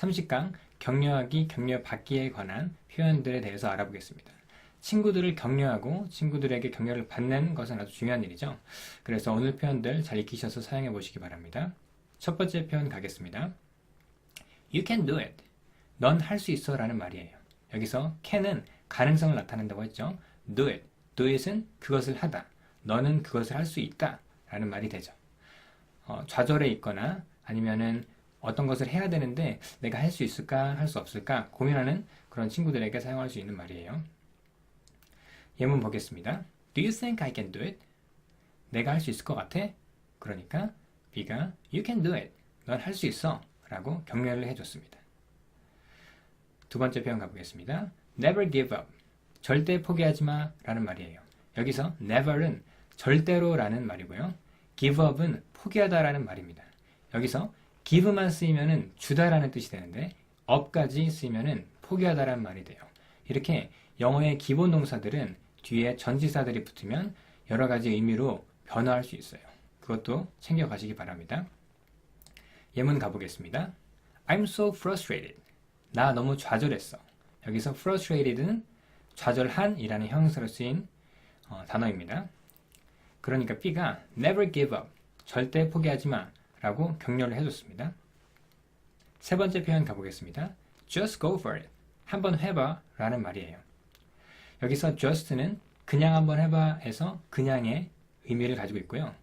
30강 격려하기, 격려받기에 관한 표현들에 대해서 알아보겠습니다. 친구들을 격려하고 친구들에게 격려를 받는 것은 아주 중요한 일이죠. 그래서 오늘 표현들 잘 익히셔서 사용해 보시기 바랍니다. 첫 번째 표현 가겠습니다. You can do it. 넌 할 수 있어 라는 말이에요. 여기서 can은 가능성을 나타낸다고 했죠. do it. do it은 그것을 하다. 너는 그것을 할 수 있다 라는 말이 되죠. 어, 좌절에 있거나 아니면은 어떤 것을 해야 되는데 내가 할 수 있을까 할 수 없을까 고민하는 그런 친구들에게 사용할 수 있는 말이에요. 예문 보겠습니다. Do you think I can do it? 내가 할 수 있을 것 같아? 그러니까 B가 You can do it. 넌 할 수 있어. 라고 격려를 해줬습니다. 두 번째 표현 가보겠습니다. Never give up. 절대 포기하지 마. 라는 말이에요. 여기서 never은 절대로 라는 말이고요. give up은 포기하다 라는 말입니다. 여기서 give만 쓰이면은 주다라는 뜻이 되는데 up까지 쓰이면은 포기하다라는 말이 돼요. 이렇게 영어의 기본 동사들은 뒤에 전치사들이 붙으면 여러 가지 의미로 변화할 수 있어요. 그것도 챙겨가시기 바랍니다. 예문 가보겠습니다. I'm so frustrated. 나 너무 좌절했어. 여기서 frustrated는 좌절한이라는 형용사로 쓰인 어, 단어입니다. 그러니까 B가 never give up. 절대 포기하지 마. 라고 격려를 해줬습니다. 세 번째 표현 가보겠습니다. just go for it. 한번 해봐. 라는 말이에요. 여기서 just는 그냥 한번 해봐에서 그냥의 의미를 가지고 있고요.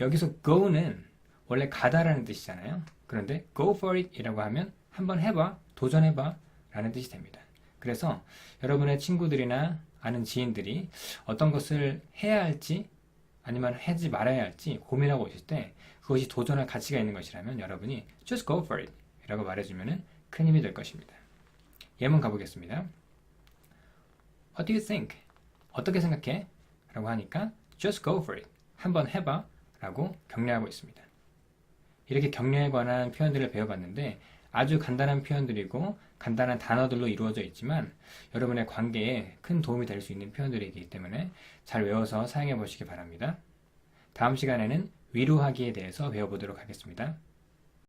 여기서 go는 원래 가다라는 뜻이잖아요. 그런데 go for it 이라고 하면 한번 해봐, 도전해봐 라는 뜻이 됩니다. 그래서 여러분의 친구들이나 아는 지인들이 어떤 것을 해야 할지 아니면 하지 말아야 할지 고민하고 있을 때 그것이 도전할 가치가 있는 것이라면 여러분이 just go for it 이라고 말해주면 큰 힘이 될 것입니다. 예문 가보겠습니다. What do you think? 어떻게 생각해? 라고 하니까 just go for it. 한번 해봐. 라고 격려하고 있습니다. 이렇게 격려에 관한 표현들을 배워봤는데 아주 간단한 표현들이고 간단한 단어들로 이루어져 있지만 여러분의 관계에 큰 도움이 될 수 있는 표현들이기 때문에 잘 외워서 사용해 보시기 바랍니다. 다음 시간에는 위로하기에 대해서 배워보도록 하겠습니다.